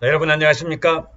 네, 여러분 안녕하십니까?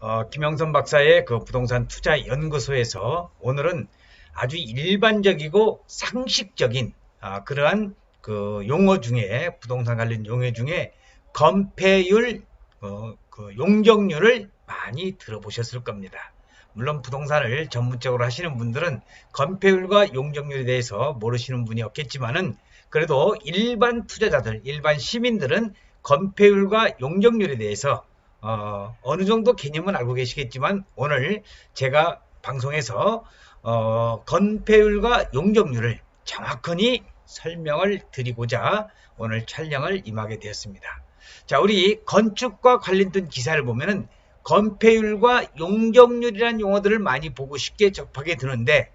어, 김영선 박사의 그 부동산 투자 연구소에서 오늘은 아주 일반적이고 상식적인 아, 그러한 그 용어 중에 부동산 관련 용어 중에 건폐율, 어, 그 용적률을 많이 들어보셨을 겁니다. 물론 부동산을 전문적으로 하시는 분들은 건폐율과 용적률에 대해서 모르시는 분이 없겠지만은 그래도 일반 투자자들, 일반 시민들은 건폐율과 용적률에 대해서 어, 어느 정도 개념은 알고 계시겠지만 오늘 제가 방송에서 어, 건폐율과 용적률을 정확히 설명을 드리고자 오늘 촬영을 임하게 되었습니다. 자, 우리 건축과 관련된 기사를 보면은 건폐율과 용적률이라는 용어들을 많이 보고 쉽게 접하게 되는데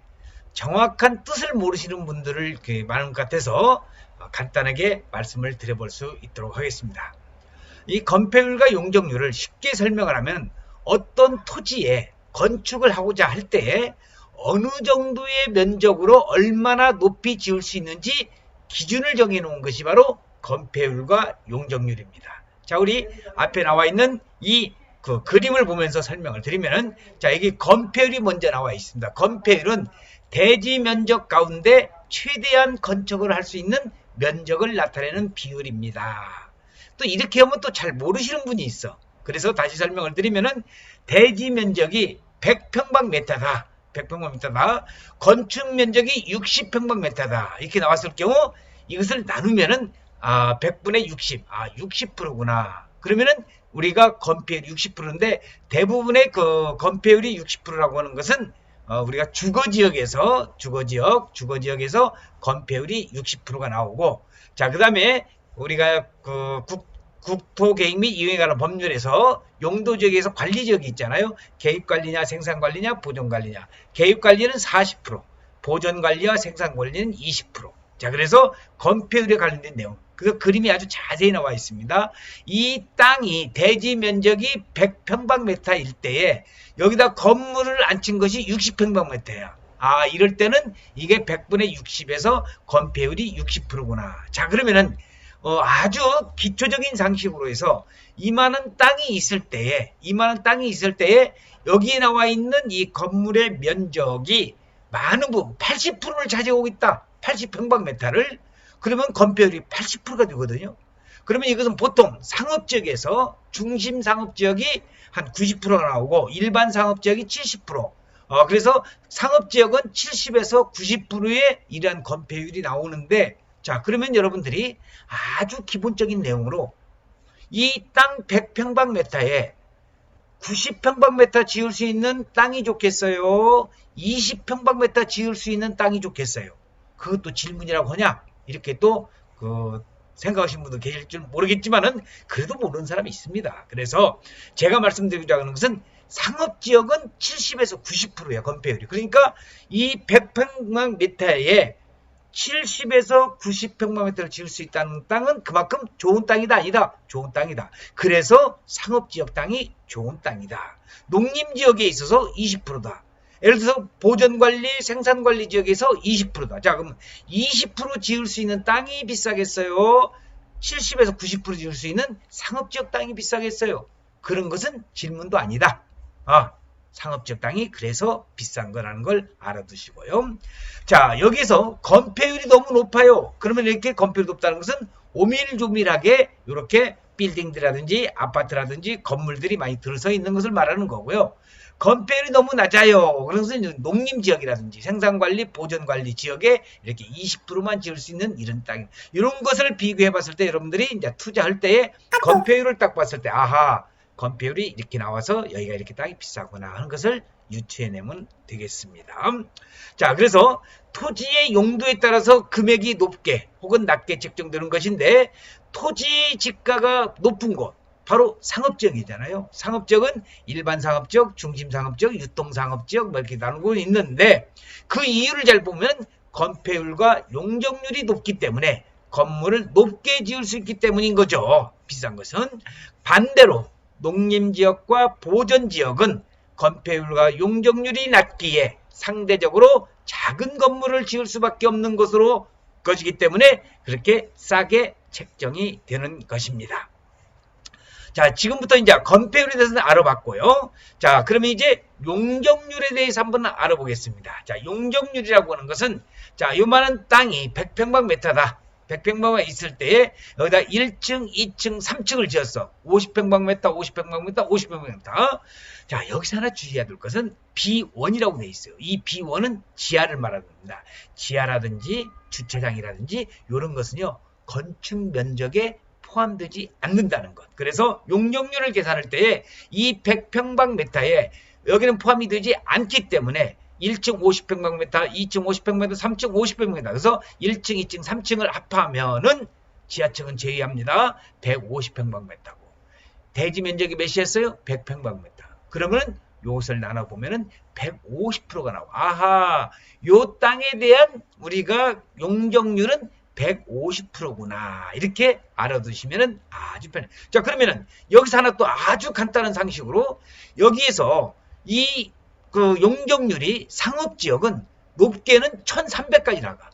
정확한 뜻을 모르시는 분들을 그 많은 것 같아서 간단하게 말씀을 드려볼 수 있도록 하겠습니다. 이 건폐율과 용적률을 쉽게 설명을 하면 어떤 토지에 건축을 하고자 할때 어느 정도의 면적으로 얼마나 높이 지을 수 있는지 기준을 정해 놓은 것이 바로 건폐율과 용적률입니다. 자, 우리 앞에 나와 있는 이 그 그림을 보면서 설명을 드리면은 자, 여기 건폐율이 먼저 나와 있습니다. 건폐율은 대지 면적 가운데 최대한 건축을 할 수 있는 면적을 나타내는 비율입니다. 또 이렇게 하면 또 잘 모르시는 분이 있어. 그래서 다시 설명을 드리면은 대지 면적이 100평방미터다. 100평방미터다. 건축 면적이 60평방미터다. 이렇게 나왔을 경우 이것을 나누면은 아, 100분의 60. 아, 60%구나. 그러면은 우리가 건폐율 60%인데 대부분의 그 건폐율이 60%라고 하는 것은 어, 우리가 주거 지역에서 주거 지역, 주거 지역에서 건폐율이 60%가 나오고 자, 그다음에 우리가 그 국, 국토 계획 및 이용에 관한 법률에서 용도 지역에서 관리 지역이 있잖아요. 개입 관리냐, 생산 관리냐, 보존 관리냐. 개입 관리는 40%, 보존 관리와 생산 관리는 20%. 자, 그래서 건폐율에 관련된 내용. 그 그림이 아주 자세히 나와 있습니다. 이 땅이 대지 면적이 100평방미터일 때에 여기다 건물을 앉힌 것이 60평방미터야. 아, 이럴 때는 이게 100분의 60에서 건폐율이 60%구나. 자, 그러면은 어, 아주 기초적인 상식으로 해서 이만한 땅이 있을 때에 이만한 땅이 있을 때에 여기에 나와 있는 이 건물의 면적이 많은 부분 80%를 차지하고 있다. 80평방미터를 그러면 건폐율이 80%가 되거든요. 그러면 이것은 보통 상업지역에서 중심 상업지역이 한 90%가 나오고 일반 상업지역이 70%. 어, 그래서 상업지역은 70에서 90%의 이러한 건폐율이 나오는데 자 그러면 여러분들이 아주 기본적인 내용으로 이 땅 100평방미터에 90평방미터 지을 수 있는 땅이 좋겠어요? 20평방미터 지을 수 있는 땅이 좋겠어요? 그것도 질문이라고 하냐? 이렇게 또 그 생각하시는 분도 계실 줄 모르겠지만은 그래도 모르는 사람이 있습니다. 그래서 제가 말씀드리자고 하는 것은 상업지역은 70에서 90%예요. 건폐율이. 그러니까 이 100평방미터에 70에서 90평방미터를 지을 수 있다는 땅은 그만큼 좋은 땅이다 아니다. 좋은 땅이다. 그래서 상업지역 땅이 좋은 땅이다. 농림지역에 있어서 20%다. 예를 들어서 보전관리 생산관리 지역에서 20%다. 자 그럼 20% 지을 수 있는 땅이 비싸겠어요? 70에서 90% 지을 수 있는 상업지역 땅이 비싸겠어요? 그런 것은 질문도 아니다. 아 상업지역 땅이 그래서 비싼 거라는 걸 알아두시고요. 자, 여기서 건폐율이 너무 높아요. 그러면 이렇게 건폐율이 높다는 것은 오밀조밀하게 이렇게 빌딩들이라든지 아파트라든지 건물들이 많이 들어서 있는 것을 말하는 거고요. 건폐율이 너무 낮아요. 그래서 농림지역이라든지 생산관리, 보전관리 지역에 이렇게 20%만 지을 수 있는 이런 땅. 이런 것을 비교해 봤을 때 여러분들이 이제 투자할 때에 건폐율을 딱 봤을 때, 아하, 건폐율이 이렇게 나와서 여기가 이렇게 땅이 비싸구나 하는 것을 유추해내면 되겠습니다. 자, 그래서 토지의 용도에 따라서 금액이 높게 혹은 낮게 책정되는 것인데 토지 지가가 높은 곳 바로 상업지역이잖아요. 상업지역은 일반 상업지역, 중심 상업지역, 유통 상업지역 뭐 이렇게 나누고 있는데 그 이유를 잘 보면 건폐율과 용적률이 높기 때문에 건물을 높게 지을 수 있기 때문인 거죠. 비싼 것은 반대로 농림지역과 보전지역은 건폐율과 용적률이 낮기에 상대적으로 작은 건물을 지을 수밖에 없는 것으로 것이기 때문에 그렇게 싸게 책정이 되는 것입니다. 자, 지금부터 이제 건폐율에 대해서는 알아봤고요. 자, 그러면 이제 용적률에 대해서 한번 알아보겠습니다. 자, 용적률이라고 하는 것은 자, 요만한 땅이 100평방미터다. 100평방미터 있을 때에 여기다 1층, 2층, 3층을 지었어. 50평방미터, 50평방미터, 50평방미터. 자, 여기서 하나 주의해야 될 것은 B1이라고 돼 있어요. 이 B1은 지하를 말하는 겁니다. 지하라든지 주차장이라든지 이런 것은요. 건축 면적에 포함되지 않는다는 것. 그래서 용적률을 계산할 때에 이 100평방미터에 여기는 포함이 되지 않기 때문에 1층 50평방미터, 2층 50평방미터, 3층 50평방미터. 그래서 1층, 2층, 3층을 합하면은 지하층은 제외합니다. 150평방미터고. 대지 면적이 몇이었어요? 100평방미터. 그러면 요것을 나눠 보면은 150%가 나와. 아하, 요 땅에 대한 우리가 용적률은 150%구나. 이렇게 알아두시면은 아주 편해. 자, 그러면은 여기서 하나 또 아주 간단한 상식으로 여기에서 이 그 용적률이 상업지역은 높게는 1300까지 나가.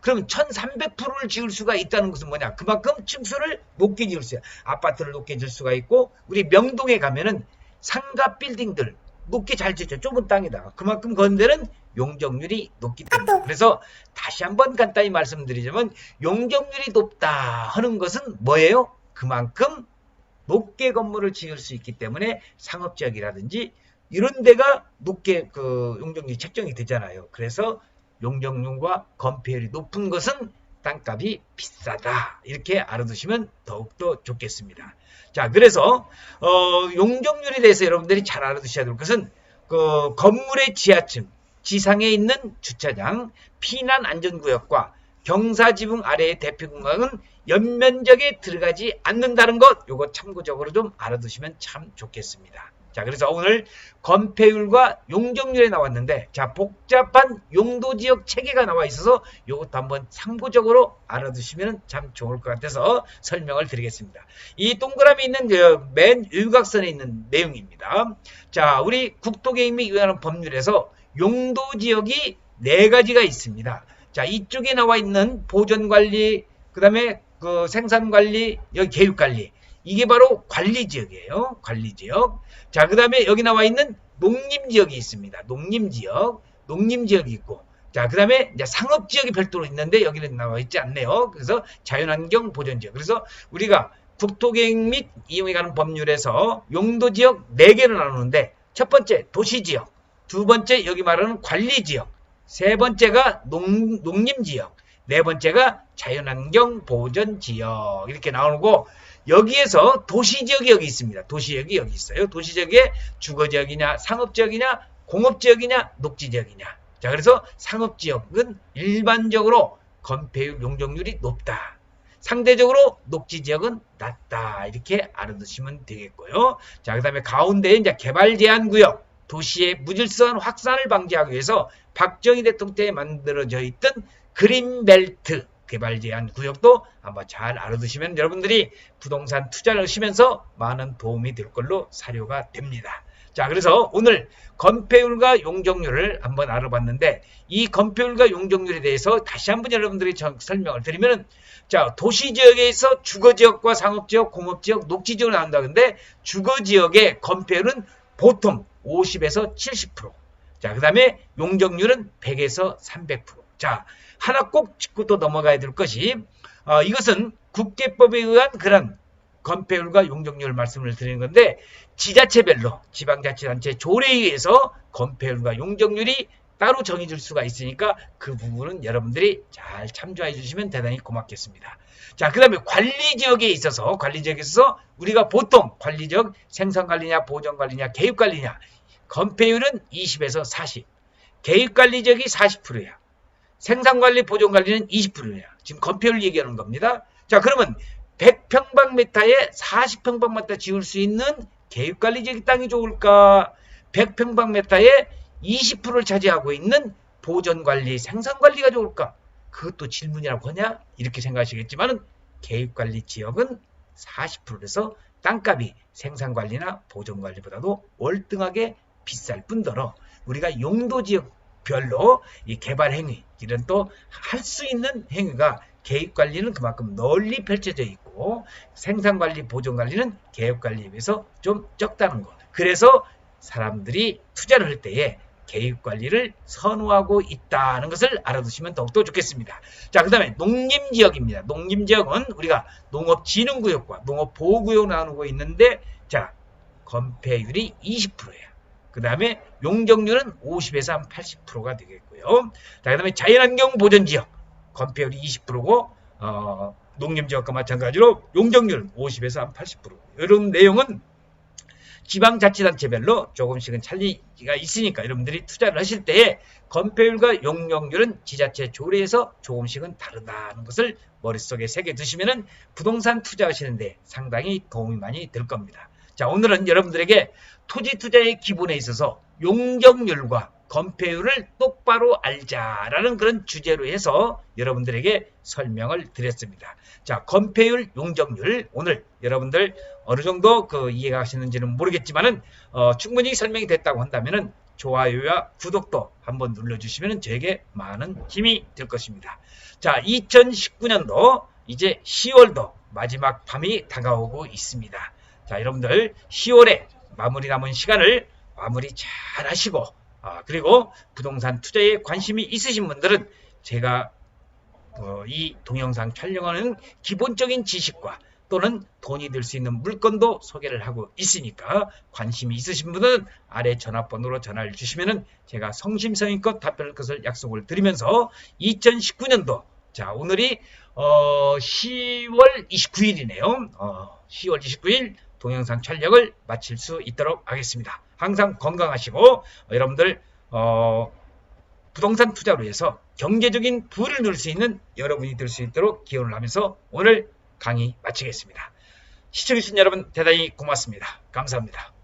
그럼 1300%를 지을 수가 있다는 것은 뭐냐? 그만큼 층수를 높게 지을 수야. 아파트를 높게 지을 수가 있고 우리 명동에 가면은 상가 빌딩들 높게 잘 짓죠. 좁은 땅에다가. 그만큼 건데는 용적률이 높기 때문에. 그래서 다시 한번 간단히 말씀드리자면 용적률이 높다 하는 것은 뭐예요? 그만큼 높게 건물을 지을 수 있기 때문에 상업지역이라든지 이런 데가 높게 그 용적률이 책정이 되잖아요. 그래서 용적률과 건폐율이 높은 것은 땅값이 비싸다. 이렇게 알아두시면 더욱더 좋겠습니다. 자, 그래서 어, 용적률에 대해서 여러분들이 잘 알아두셔야 될 것은 그 건물의 지하층, 지상에 있는 주차장, 피난 안전구역과 경사지붕 아래의 대표 공간은 연면적에 들어가지 않는다는 것, 요거 참고적으로 좀 알아두시면 참 좋겠습니다. 자, 그래서 오늘 건폐율과 용적률에 나왔는데, 자, 복잡한 용도지역 체계가 나와 있어서 이것도 한번 참고적으로 알아두시면 참 좋을 것 같아서 설명을 드리겠습니다. 이 동그라미 있는 그맨 유각선에 있는 내용입니다. 자, 우리 국토개혁 위원회 법률에서 용도지역이 네 가지가 있습니다. 자, 이쪽에 나와 있는 보전관리, 그 다음에 그 생산관리, 여기 계획관리. 이게 바로 관리지역이에요. 관리지역. 자, 그 다음에 여기 나와 있는 농림지역이 있습니다. 농림지역, 농림지역이 있고, 자, 그 다음에 이제 상업지역이 별도로 있는데 여기는 나와 있지 않네요. 그래서 자연환경 보전지역. 그래서 우리가 국토계획 및 이용에 관한 법률에서 용도지역 4개를 나누는데 첫 번째 도시지역, 두 번째 여기 말하는 관리지역, 세 번째가 농, 농림지역, 네 번째가 자연환경 보전지역 이렇게 나오고 여기에서 도시지역이 여기 있습니다. 도시지역이 여기 있어요. 도시지역에 주거지역이냐 상업지역이냐 공업지역이냐 녹지지역이냐 자 그래서 상업지역은 일반적으로 건폐율 용적률이 높다. 상대적으로 녹지 지역은 낮다. 이렇게 알아두시면 되겠고요. 자, 그 다음에 가운데에 이제 개발 제한 구역, 도시의 무질서한 확산을 방지하기 위해서 박정희 대통령 때 만들어져 있던 그린벨트 개발 제한 구역도 한번 잘 알아두시면 여러분들이 부동산 투자를 하시면서 많은 도움이 될 걸로 사료가 됩니다. 자, 그래서 오늘 건폐율과 용적률을 한번 알아봤는데 이 건폐율과 용적률에 대해서 다시 한번 여러분들이 설명을 드리면 자, 도시 지역에서 주거 지역과 상업 지역, 공업 지역, 녹지 지역을 나온다. 근데 주거 지역의 건폐율은 보통 50에서 70%. 자, 그 다음에 용적률은 100에서 300%. 자, 하나 꼭 짚고 또 넘어가야 될 것이 어, 이것은 국제법에 의한 그런 건폐율과 용적률 말씀을 드리는 건데 지자체별로 지방자치단체 조례에 의해서 건폐율과 용적률이 따로 정해질 수가 있으니까 그 부분은 여러분들이 잘 참조해 주시면 대단히 고맙겠습니다. 자, 그 다음에 관리지역에 있어서, 관리지역에 있어서 우리가 보통 관리지역 생산관리냐, 보전관리냐, 개입관리냐, 건폐율은 20에서 40, 개입관리지역이 40%야. 생산관리, 보존관리는 20%야. 지금 건폐율 얘기하는 겁니다. 자, 그러면 100평방미터에 40평방미터 지을 수 있는 개입관리 지역이 땅이 좋을까? 100평방미터에 20%를 차지하고 있는 보존관리, 생산관리가 좋을까? 그것도 질문이라고 하냐? 이렇게 생각하시겠지만 개입관리 지역은 40%에서 땅값이 생산관리나 보존관리보다도 월등하게 비쌀 뿐더러 우리가 용도지역 별로 이 개발 행위 이런 또 할 수 있는 행위가 개입 관리는 그만큼 널리 펼쳐져 있고 생산 관리, 보존 관리는 개입 관리에 비해서 좀 적다는 거. 그래서 사람들이 투자를 할 때에 개입 관리를 선호하고 있다는 것을 알아두시면 더욱더 좋겠습니다. 자, 그 다음에 농림 지역입니다. 농림 지역은 우리가 농업진흥구역과 농업보호구역 나누고 있는데, 자, 건폐율이 20%예요. 그 다음에 용적률은 50에서 한 80%가 되겠고요. 자, 그 다음에 자연환경 보전지역, 건폐율이 20%고, 어, 농림지역과 마찬가지로 용적률 50에서 한 80%. 이런 내용은 지방자치단체별로 조금씩은 차이가 있으니까 여러분들이 투자를 하실 때에 건폐율과 용적률은 지자체 조례에서 조금씩은 다르다는 것을 머릿속에 새겨 두시면 은 부동산 투자하시는데 상당히 도움이 많이 될 겁니다. 자, 오늘은 여러분들에게 토지 투자의 기본에 있어서 용적률과 건폐율을 똑바로 알자라는 그런 주제로 해서 여러분들에게 설명을 드렸습니다. 자, 건폐율, 용적률 오늘 여러분들 어느 정도 그 이해가 하시는지는 모르겠지만은 어, 충분히 설명이 됐다고 한다면은 좋아요와 구독도 한번 눌러주시면 저에게 많은 힘이 될 것입니다. 자, 2019년도 이제 10월도 마지막 밤이 다가오고 있습니다. 자, 여러분들 10월에 마무리 남은 시간을 마무리 잘 하시고 아, 그리고 부동산 투자에 관심이 있으신 분들은 제가 어, 이 동영상 촬영하는 기본적인 지식과 또는 돈이 될 수 있는 물건도 소개를 하고 있으니까 관심이 있으신 분은 아래 전화번호로 전화를 주시면은 제가 성심성의껏 답변할 것을 약속을 드리면서 2019년도 자 오늘이 어, 10월 29일이네요. 어, 10월 29일 동영상 촬영을 마칠 수 있도록 하겠습니다. 항상 건강하시고 어, 여러분들 어, 부동산 투자로 해서 경제적인 부를 누릴 수 있는 여러분이 될 수 있도록 기원을 하면서 오늘 강의 마치겠습니다. 시청해주신 여러분 대단히 고맙습니다. 감사합니다.